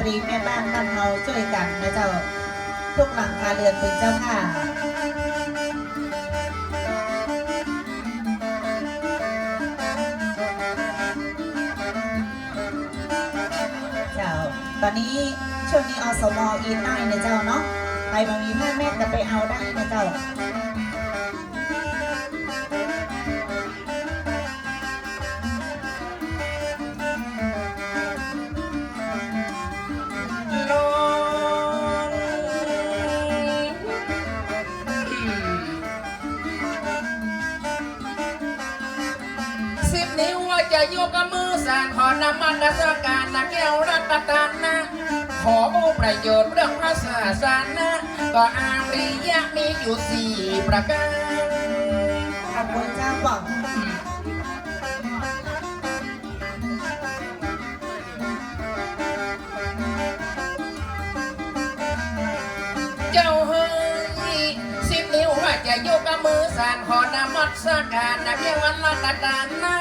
ตรีแม่บ้านบ้านเฮาช่วยกันนะเจ้าทุกหลังคาเรือนเป็นเจ้าค่ะเจ้าตอนนี้ช่วงนี้อสมอีนได้นะเจ้าเนาะไปบางมีผ้าแม่ก็ไปเอาได้นะเจ้า ใจะยกกับมือสานขอนำมันดัสการนะแก้วรัตตานนะขอโอประโยชน์เรื่องภาษาสานนะก็อาริยะมีอยู่สี่ประการ มือสานขอนำมัสการนะเพียงวันละตะดานนะ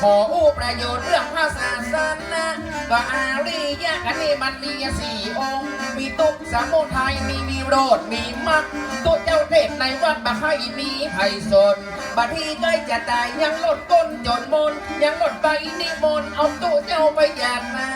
ขออู้ประโยชน์เรื่องภาษาสานนะก็อาริยะกันนี่มันมีสี่องค์ มีตุกสมุทัยมีมีโรดมีมักตัวเจ้าเทศในวัดบะให้มีไผ่สนบัดที่ใกล้จะตายยังลดก้นจนมนต์ยังลดไปนิมนต์เอาตัวเจ้าไปอยากมา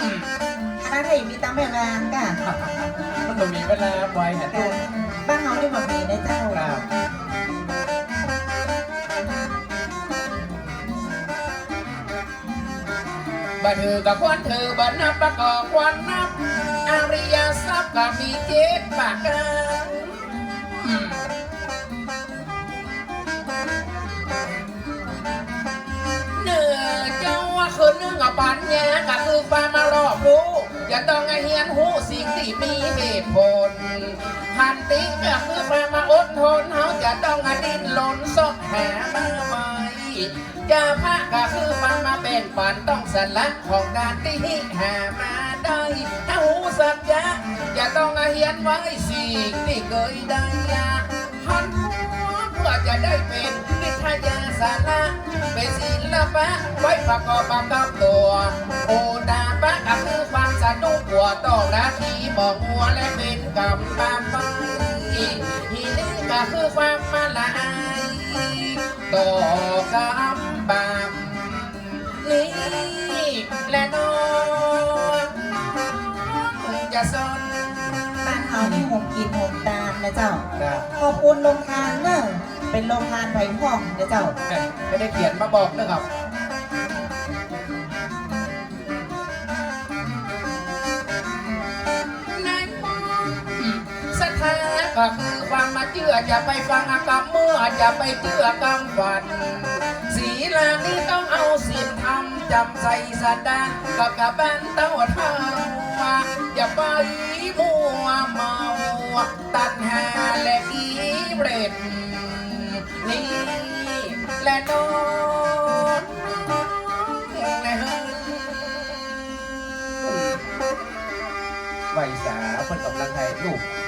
อืมคณะไทยมีตั้งแม่แรงกันมันต้องมีเวลาไว้นะแต่บ้านเฮานี่มันมีนะเจ้า บันเธอกับควันเธอบันนับประกอบควันนับอาริยทรัพย์ก็มีเจ็ดปากกันอืมเนื้อเจ้าว่าคือนึ่งกับปัญญาก็คือปลามารอบรู้อย่าต้องเฮียนหูสิ่งที่มีเหตุผลพันติก็คือปลามาอดทนเขาจะต้องให้ดิ้นหลนสอบหามา ใหม่จะพะก็คือปลามาแบ่งปันต้องสละของการที่หามาได้ถ้าหูสัจจะอย่าต้องให้เฮียนไว้สิ่งที่เคยได้ยาหันเพื่อจะได้เป็นวิทยาสาระเป็นศิลปะไว้ประกอบประกับตัว โอดาปะก็คือความสนุกหัวต้องนาทีบอกหัวและเป็นกำตามไปฮีนี่ก็คือความมาลา ต่อกำบามนี่และน้องจะสนบ้านเฮานี่ห่มกินห่มตามนะเจ้าครับขอบคุณโรงทานเนอะเป็นโรงทานไผ่ห้องนะเจ้า ไม่ได้เขียนมาบอกนะครับ ก็คือความาเชื่ออย่าไปฟังอากรรมเมื่ออย่าไปเชื่อกรรมฝันศีลานี้ต้องเอาศีลทำจำใส่สัตดากับกับบ้านเต้าท่าอย่าไปมัวเมาตัณหาและอีเบรดนี่และนอนและเฮิงไหวสาเพิ่นกำลังถ่ายรูปถ่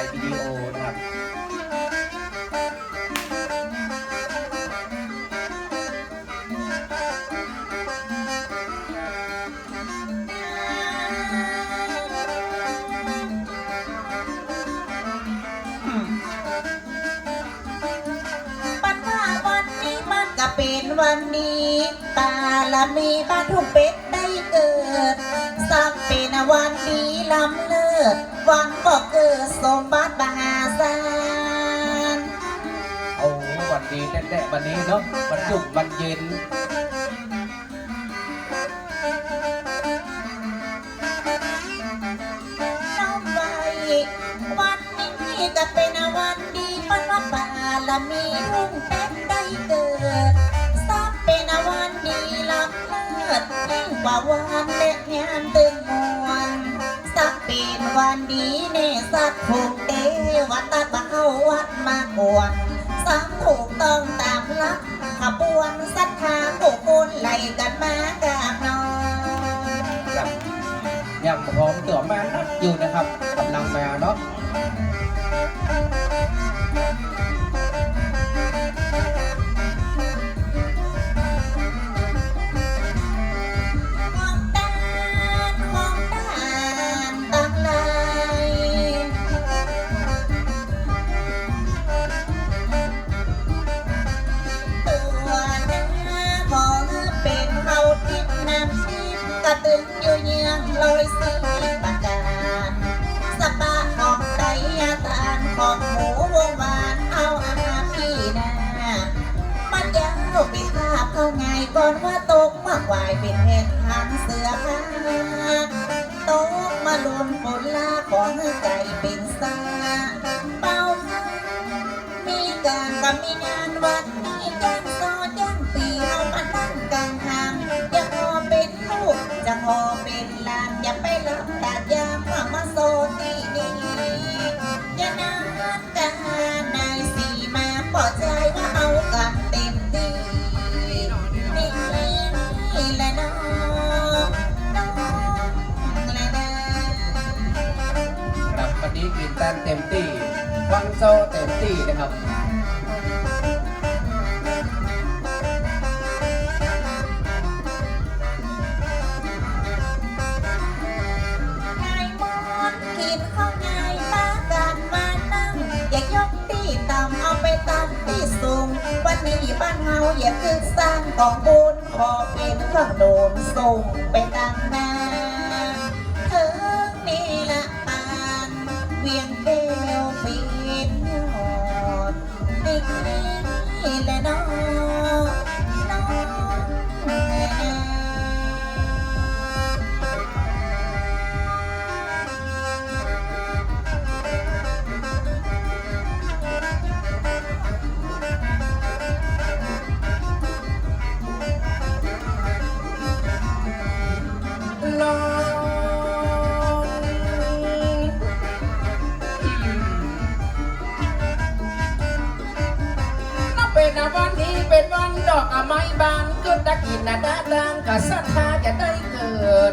ายวิดีโอนะครับปัญหาวันนี้มันก็เป็นวันนี้ตาละมีบ้านทุ่งเป็ดได้เกิด สักเป็นวันดีล้ำเลิศ วันบอกเกิดสมบัติมหาศาลโอ้วันดีแน่ๆวันนี้เนาะวันหยุดวันเย็นน้องไว้วันนี้ก็เป็นวันดีปันว่าป่าละมีทุ่งเป็ด กันมากราบน้องครับยังพร้อมตัวมานักอยู่นะครับกำลังมาเนาะากวายเป็นเหตุทางเสือตกมาลมฝนลาของใจเป็นสาเป้า มีการกับมีงานวัดมีแจ้งซอแจ้งปีเอามาตั้งกลางทางอย่าพอเป็นลูกจะพอเป็นลานอย่าไปรับ กินแตนเต็มที่ฟังโซเต็มที่นะครับนายมอนกินข้าวไงมากันมานั่งอย่ายกตีต่ำเอาไปตามที่สูงวันนี้บ้านเฮาอย่าขึ้นสร้างกองบุญขอเป็นเครื่องโดนส่งไปตั้งหน้า กินนะดาดังกับศรัทธาจะได้เกิด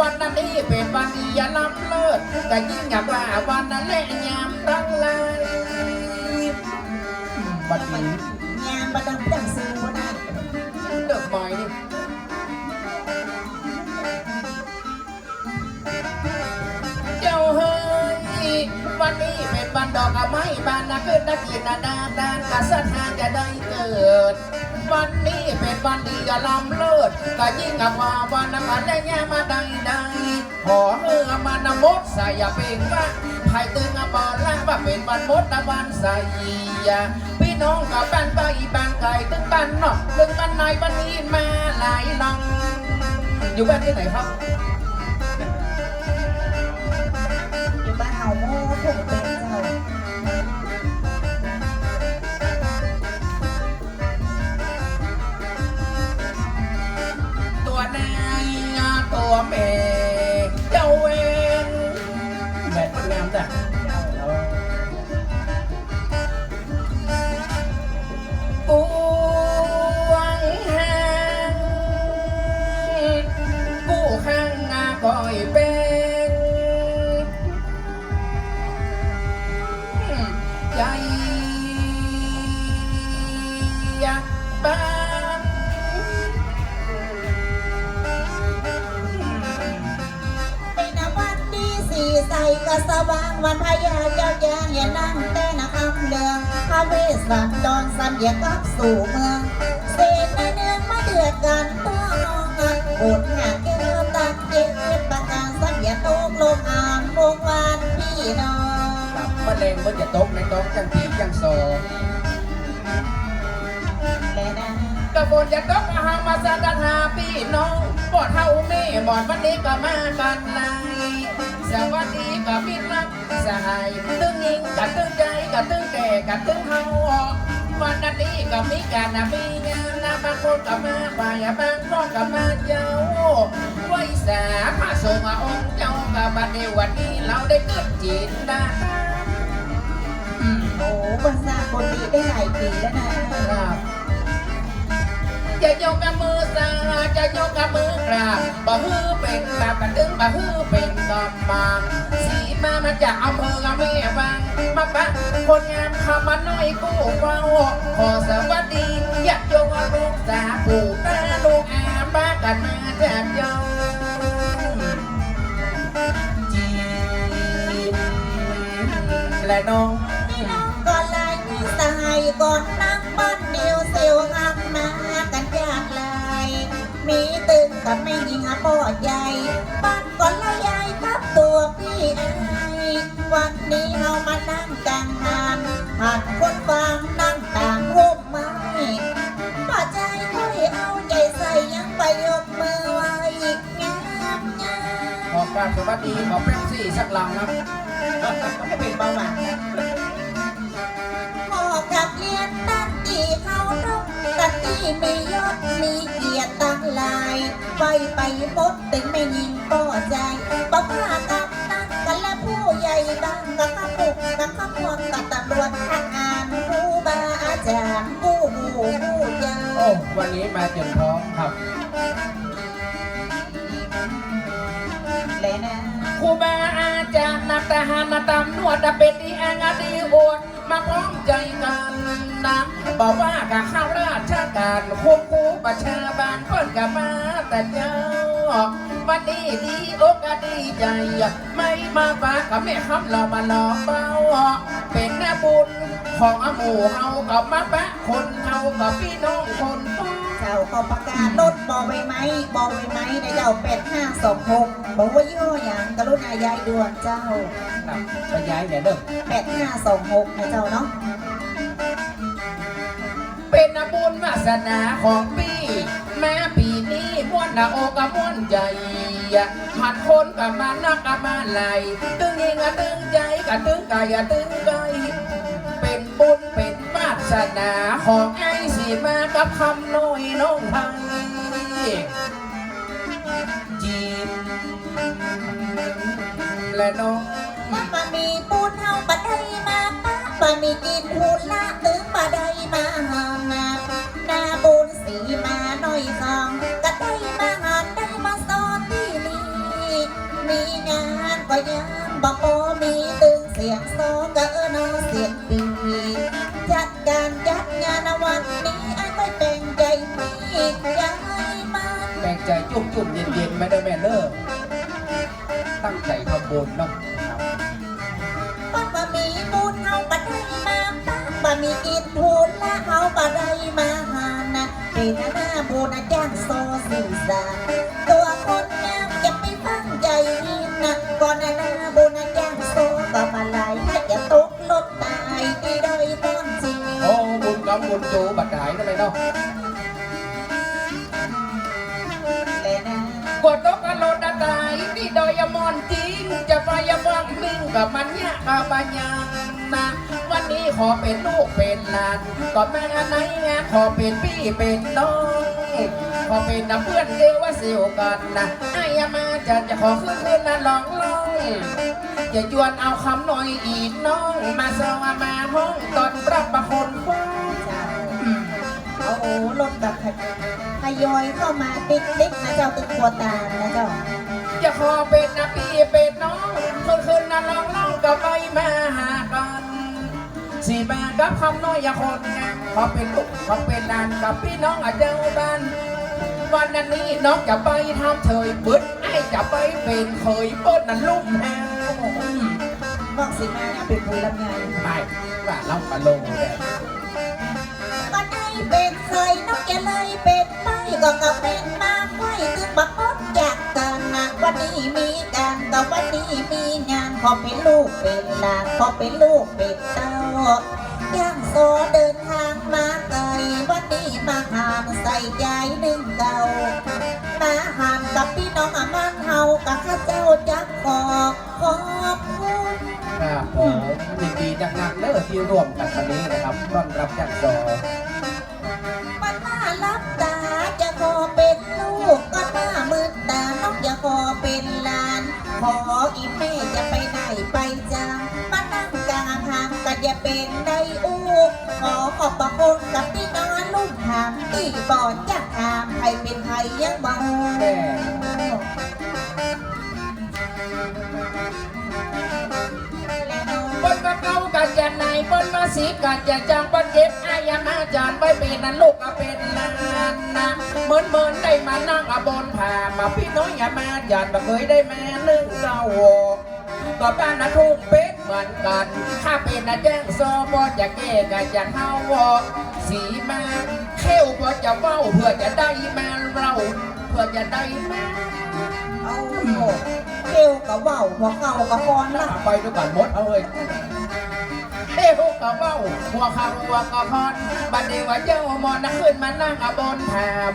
วันนั้นนี้เป็นวันดีอย่าล้ำเลิศแต่ยิ่งอยากว่าวันนั้นแหละยามตั้งเลยบัดนี้งานประดับดังสูนะเดือกหมอยนี่เจ้าเฮ้ยวันนี้เป็นวันดอกไม้บานนะเกิดนักกินนะดาดานกับศรัทธาจะได้เกิด วันนี้เป็นวันดีอย่าลำเลิศก็ยิ่งกับว่าวันนั้นได้แง่มาได้ได้ขอเฮือมานมดใส่อย่าเป็นว่าภายตึงอะบอลล่างว่าเป็นวันมดตะวันใส่พี่น้องกับบ้านไปบานไก่ตึงบ้านนอกตึงบ้านในบ้านนี้มาหลายลัง อยู่บ้านที่ไหนครับอยู่บ้านเฮาโม่ถู ตั วันพญาเจ้าย่างอย่านั่งแต่นะคำเดืองพระเวสสันดรสัญญากลับสู่เมือง เศษในเนืองมาเดือดกันตัวน้องอันบุญหาแก้วตักเจ็บประการสัญญาตกลมอ่านวงวานพี่น้องกับมะเร็งมันจะตกในท้องจังทีจังสองแม่นะกระบวนจะตกอาหามาสดันหาพี่น้องปอดเท่าแม่หมอนวันนี้ก็มากันไลสวัสดีกับพี่รัก สหายตึงยิงกับตึงใจกับตึงแก่กับตึงเฮาวันนั้นนี้ก็มีการนะมีงานนะบางคนก็มาฝ่ายบางคนก็มาเจ้าไว้สามาส่งมาองค์เจ้ากับบัดในวันนี้เราได้เกิดจิตนะอืมโอ้บนสร้างคนดีได้หลายปีแล้วนะครับ จะยกกับมือสาจะยกกับมือกราบบ่ฮือเป็นกรากันดึงบ่ฮือเป็นกำบังสีมามาจากอำเภอแม่วังมาปะคนงามขามาน้อยกู้เฝ้าขอสวัสดีอยากโยงลูกสาปู่ตาลูกอาบ้ากันมาจากเจ้าจีและน้องพี่น้องก่อนลายมีสายก่อน กมากันจากลายมีตึงกับไม่ยิงอะพ่อใหญ่บ้านก่อนละยายกับตัวพี่ไอวันนี้เอามานั่งกลางงานหัดคนฟังนั่งต่างร่มไม้ป้าใจค่อยเอาใจใส่ยังไปยกมือไหวงามงามขอการสวัสดีขอแป๊บซี่สักลังครับไม่เป็นเบาหวาน มียศมีเกียรติตั้งหลายไปไปหมดถึงไม่ยิงก็ใจบอกว่ากับนั่นกันและผู้ใหญ่บ้างกับข้าปุกกับข้าพวกกับตำรวจทหารผู้บาอาจารย์ผู้หูผู้ยาโอ้วันนี้มาเตรียมพร้อมครับเลยนะครูบาอาจารย์นักทหารมาตำนวดจะเป็นดีแองอดีโอดมาพร้อมใจกันนะ บอกว่ากับข้าราชการควบคู่ประชาบาลเพิ่นกับมาแต่เจ้าวันนี้ดีอกอะดีใจ ไม่มาฝากกับแม่คำเรามาหลอกเบาเป็นแน่บุญของอหมู่เฮากับมาปะคนเฮากับพี่น้องคนฟ้าเจ้าก็ประกาศรถบอไว้ไหมบอไว้ไหมในเจ้าเป็ดห้าสองหกบอกว่าย่ออย่างกรุณายายด่วนเจ้าครับไปย้ายเนี่ยเด้อเป็ดห้าสองหกนะเจ้าเนาะ เป็นบุญวาสนาของปีแม้ปีนี้ม้วนหน้าอกกับม้วนใจหัดคนกับมานักกับมาไหลตึงยิงตึงใจกับตึงกายตึงใจเป็นบุญเป็นวาสนาของไอ้สีมากับคำน้อยน้องไทยจีบและน้องมันมามีปูนเฮาบัดได้มาปะมามีกินหูละตึง มาหางาหน้าบุญสีมาหน่อยคองก็ได้มาหานได้มาสอนที่นี่มีงานก็ยังบอกโอมีตึงเสียงโซก็เออนอเสียงปีจัดการจัดงานวันนี้ไอ้ไม่เป็นใจมีใจมันแบ่งใจจุ่มจุ่มเย็นเย็นไม่ได้แม่เด้อตั้งใจทำบุญเนาะบป้าบะหมี่บุญเฮาบัดได้มาป้าบะหมี่กินพูน เฮาบัดได้มาหานะเป็นหน้าบุญจ้างโซสีสาตัวคนงามจะไปฟังใจนี่นะก่อนหน้าบุญจ้างโซก็มาลายให้จะตกลดตายที่โดยต้นจิงโอ้บุญกับบุญจูบัดดายนั่นเลยเนาะกดตกกะโลดตายที่ดอยมอนจริงจะไปยวังมิ่งกับมันยะกับปัญญานะวันนี้ ขอเป็นลูกเป็นหลานก็แม่งานไหนงานขอเป็นพี่เป็นน้องขอเป็นน้ำเพื่อนเดียวว่าเสียวกันนะไอ้ยามาจะจะขอขึ้นขึ้นนะลองลองอย่าจวนเอาคำหน่อยอีกน้อง มาสวามาห้องตอนปรับประคนฟ้องเจ้าเอารถแบบทยอยเข้ามาติ๊กติ๊กนะเจ้าตึกตัวตามนะเจ้าจะขอเป็นนะพี่เป็นน้องขึ้นขึ้นนะลองลองก็ไปมาหากัน สีมากับคำน้อยอย่าคนงามขอเป็นลูกขอเป็นหลานกับพี่น้องอาเจ้าบ้าน วันนั้นนี้น้องจะไปทำเฉยบึดไอ้จะไปเป็นเคยเปิ้ลนั่นลุ่มแฮวบอกสิมาเนี่ยเป็นผู้ลำไยไม่ว่าเราปะลงเลยก็ได้เป็นเคยนกจะเลยเป็นไม่ก็ก็เป็น อเป็นลูกเป็นหลานขอเป็นลูกเป็นเต้าย่างโซเดินทางมาไกลวันนี้มาหามใส่ใจหนึ่งเก่ามาหามกับพี่น้องอามันเฮากับข้าเจ้าจักขอขอบคุณครับผมยินดีนักๆเด้อที่ร่วมกันวันนี้นะครับต้อนรับจากซอ ขออีแม่จะไปไหนไปจังมานั่งกลางทางก็จะเป็นได้อู้ขอขอบพระคุณกับพี่น้องลูกหามที่บอดจากทามใครเป็นใครยังบ่แม่และน้อง บนมาเก้ากันจะไหนบนมาสีกันจะจังบนเก็บไอ้ยามาจานไว้เป็นนั่นลูกก็เป็นหลานนะเหมือนเหมือนได้มานั่งอะบนผ่ามาพี่น้อยอย่ามาจานมาเคยได้แม่นึ่งเก้าก็บ้านนะทุ่งเป็ดเหมือนกัน ถ้าเป็นนะแจ้งซอบอจะแก้กันจะเฮาวอสีมาเข้วบอจะเว้าเพื่อจะได้มาเรา เพื่อจะได้มา เอาเกลกับว่าวหัวเก่ากับฟอนละไปด้วยกันหมดเอาเลยเอ้ฮูกกับเบ้าหัวเข่าหัวกระพอนบัดนี้ว่าเจ้ามอนนักขึ้นมานั่งอบนแถม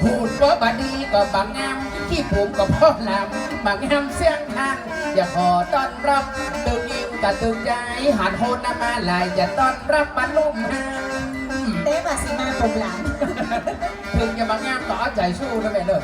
พูดว่าบัดนี้ก็บางงามที่ผมกับพ่อลำบางงามเสียงทางอย่าขอต้อนรับตึงยิงกับตึงใจหันโหนน้ำมาลายจะต้อนรับปนุ่มหามเต้บาสิมาผมหลังถึงจะบางงามต่อใจสู้นะแม่เด้อ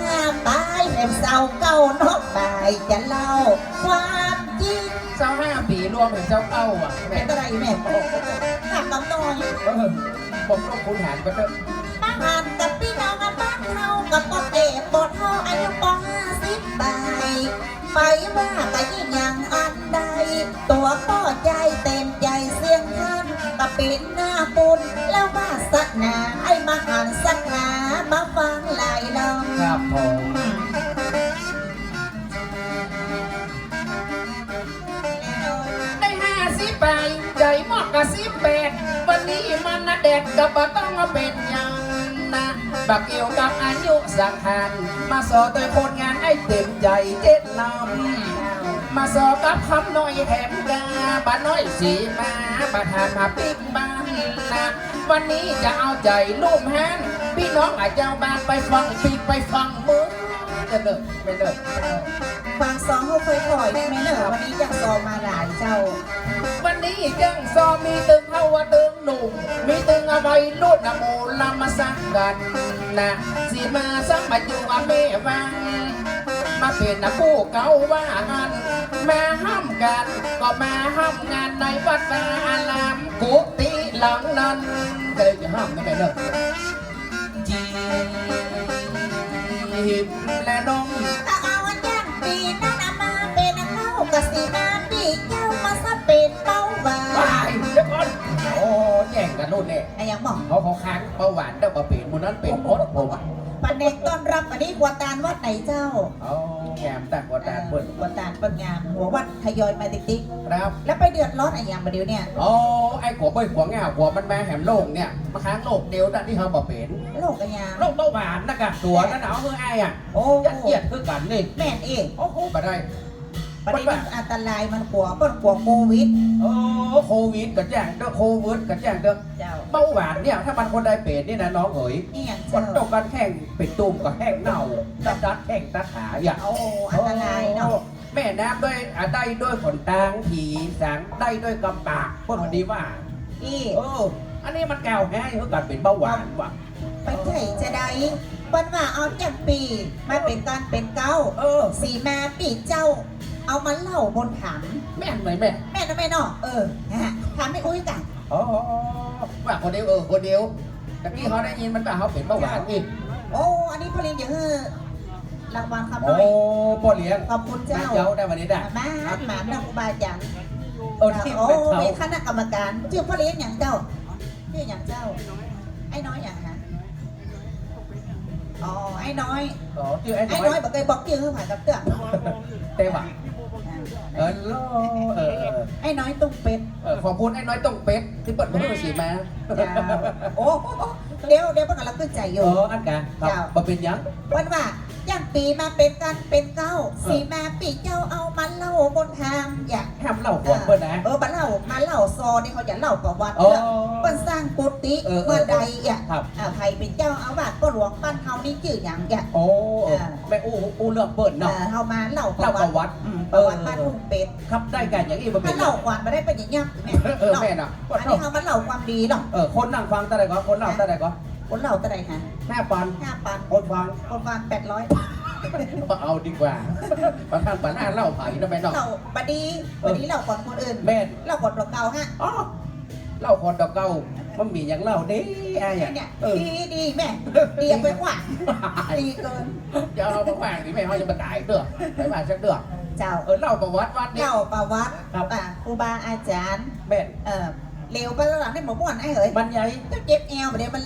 ห้าปลายเหมเศร้าเก่าน้องใหม่จะเล่าความจริงเจ้าห้าปีรวมเป็นเจ้าเก้าอะแม่เป็นอะไรแม่หักกำน้อยเออผมต้องคุณหารไปเถอะมาหานกับพี่น้องกับบ้านเฮากับปอเอ๋ปอดเฮาอายุปอห้าสิบใบไฟว่าไปยิ่งยังอันใด ตัวก็ใจเต็มใจเสียงท่านกับปิดหน้าปุนแล้วว่าสักนาไอ้มาหันสักหนามาฟังลายลองครับผมได้ห้าสิบใบใจมอกกับสิบแปดวันนี้มันนะเด็ดกับต้องมาเป็นยังนะบักเกี่ยวกับอายุสังหารมาสอตัวคนงานให้เต็มใจเจ็ดลำ มาสอกับคำน้อยแถมกาบ้านน้อยสีมาบ้านหานมาปิ๊กบ้านนะวันนี้จะเอาใจลูกแฮนพี่น้องอาจจะเอาบ้านไปฟังปีกไปฟังมือจะเลิกไม่เลิกฟังซองเขาเคยปล่อยได้ไหมเนอะวันนี้ยังซองมาหลายเจ้า วันนี้ยังซอมีตึงเฮาว่าตึงหนุ่มมีตึงเอาไว้รุ่นนะโมลามาสักกันนะสิมาสักมาอยู่ว่าเมวัง มาเป็นนะผู้เก่าว่างันมาห้ามกัน ก็มาห้ามงานในวัดวาอารามกุฏิหลังนั้นก็เลยจะห้ามนะแม่เนอะจีบและน้องถ้าเอาอันย่างปีนั้นน่ะมาเป็นเข้ากะสีมาปีเจ้ามาซะเป็นเป้าหวาไปนเดี๋ยวก่อนโอ้แย่งกันรุ่นเนี่ยไอ้ยังบอกเขาเขาค้างเบาหวานเด้อมาเป็นมูนั้นเป็นมดผม ปันเด็กต้อนรับวันนี้หัวตาลวัดไหนเจ้าเอาแงมแต่กว่าตาเพิ่นหัวตาลเปิดงามหัววัดทยอยมาติ๊กติ๊กครับ แล้วไปเดือดร้อนไอ้ยังมาเดียวเนี่ยโอ้ไอ้ขัวเบ้ยขัวง่าขัวมันมาแหมโลกเนี่ยมาค้างโลกเดียวนั่นที่เขาบอกเป็นโลกไอ้ยังโลกเบาหวานนะกะตัวนั่นหนาวเมื่อไอ้อะโอ้ยัดเยียดคือกันนี่แม่นเองโอ้โหมาได้ ประเด็นมันอันตรายมันกลัวมันกลัวโควิดโอ้โควิดกับแจ้งเด้อโควิดกับแจ้งเด้อเจ้าเบาหวานเนี่ยถ้ามันคนใดเป็นนี่นะน้องเอ๋ยนี่อย่างฝนเจ้าตกกันแห้งเป็นตุ่มกับแห้งเน่าดัดดัดแห้งตาขาอย่าโอ้อันตรายเนาะแม่น้ำด้วยอะได้ด้วยขนตางผีสางได้ด้วยกำปากพูดมันดีว่าพี่เอออันนี้มันแก้วแห้งเพื่อการเป็นเบาหวานว่ะไปไถ่จะได้เปิ้นว่าเอาจากปี มาเป็นการเป็นเก้าเออสีมาปีเจ้า เอามาเล่าบนถังแม่นไหมแม่แม่นะแม่เนาะเออนะฮะถามไม่อุ้ยกันอ๋อว่าคนเดียวเออคนเดียวแต่กี้เขาได้ยินมันว่าเขาเป็นเบาหวานอีกโอ้อันนี้พลินอย่าเฮ้อรางวัลครับโอ้ด้วยพ่อเลี้ยงขอบคุณแม่เจ้าเจ้าได้วันนี้ได้มาหมานักอุบาจังโอ้ที่โอ้เป็นเขาเป็นคณะกรรมการชื่อพ่อเลี้ยงอย่างเจ้าชื่ออย่างเจ้า ไอ้น้อยอย่างฮะอ๋อไอ้น้อยอ๋อชื่อไอ้ไอ้น้น้ออยยบอกเคยบอกชื่อเขาผ่านกับเตื้อเต้หว่ะ เออโลเออเออไอ้น้อยตุ้งเป็ดเออขอบคุณไอ้น้อยต้องเป็ดที่เปิดมือสีมาจ้าโอ้เดี๋ยวเดี๋ยวเพิ่งกำลังขึ้นใจอเอยู่ ออันกันครับเจ้ามาเป็นหยัง วันว่า ย่างปีมาเป็นกันเป็นเก้าสีมาปีเจ้าเอามาเล่าบนทางอย่าห้ามเล่าก่อนเพื่อนนะเออมาเล่ามาเล่าซอนี่เขาจะเล่าประวัติอ๋อเรื่องเปิ้นสร้างกุฏิเออเออเมื่อใดอะครับอ่าใครเป็นเจ้าอาวาสก็หลวงบ้านเฮานี่ชื่ออย่างอะโอ้เอออ่าแม่อู้อู้เรื่องเปิดเอเนาะอเฮามาเล่าปเล่าระปวัระติวัติอืมประวัติบ้านทุ่งเป็ดครับได้กันอย่างนี้มาเป็ถ้านเล่าก่อนมาได้เป็นอย่างเงี้ยแม่เออแม่น่ะอันนี้เฮามาเล่าความดีเนาะเออคนนั่งฟังแต่ไหนก่อนคนเล่าแต่ไหนก่อน คนเล่าเท่าไหร่ฮะห้าปันห้าปันคนฟังคนฟังแปดร้อยมาเอาดีกว่าประธานปัญหาเล่าไผ่นะแม่เนาะเล่าบดีบดีเล่าก่อนคนอื่นแม่นเล่าก่อนตัวเก่าฮะอ๋อเล่าคนดอกเก้ามันมีอย่างเล่าเด้ไอ้เนี่อะยเนี่ยเออดีดีแม่ดีเอาไปขวางดีเกินจะเอามาแฝงนี่แม่เขาจะมาตายเด้อไปมาสักเด้อเจ้าเออเล่าประวัติวัดนี่เล่าประวัติครับอะครูบาอาจารย์แม่นเอ่อเร็วไปแล้วหลังได้หมอม่วนไอ้เอ๋ยมันใหญ่เจ้าเจ็บแอวไปเดี๋ยวมัน